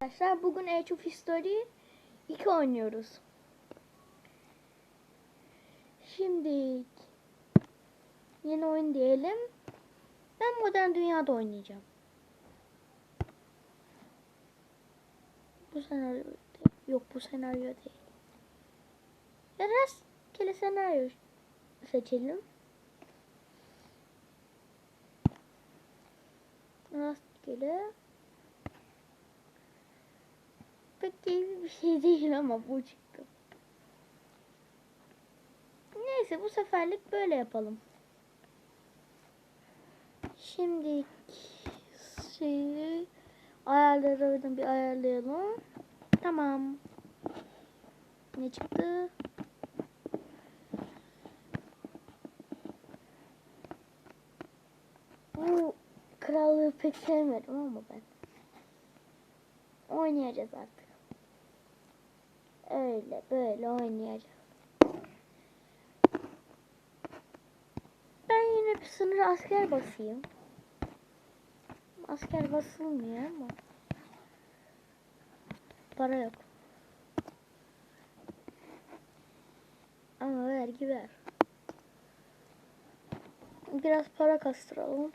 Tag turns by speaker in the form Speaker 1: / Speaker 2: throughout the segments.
Speaker 1: Arkadaşlar bugün Age of History 2 oynuyoruz. Şimdi yeni oyun diyelim. Ben modern dünyada oynayacağım. Bu senaryo değil. Yok bu senaryo değil. Ya rastgele senaryo seçelim. Rastgele. Keyifli bir şey değil ama bu çıktı. Neyse bu seferlik böyle yapalım. Şimdi şeyi ayarları bir ayarlayalım. Tamam. Ne çıktı? Bu krallığı pek sevmedim ama ben. Oynayacağız artık. Öyle böyle oynayacağız. Ben yine bir sınır asker basayım. Asker basılmıyor ama. Para yok. Ama vergi ver. Biraz para kastıralım.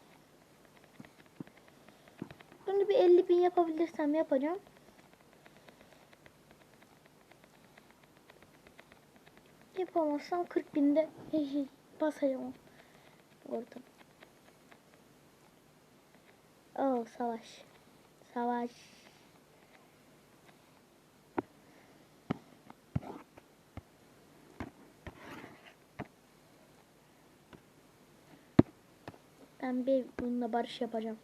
Speaker 1: Bunu bir 50 bin yapabilirsem yapacağım. Yapamazsam 40 binde basacağım orada. Oh savaş. Savaş. Ben bir bununla barış yapacağım.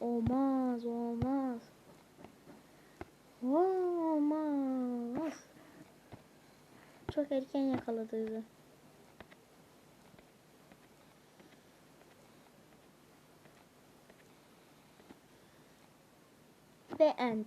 Speaker 1: Olmaz, olmaz. Olmaz. Çok erken yakaladı. Ve end.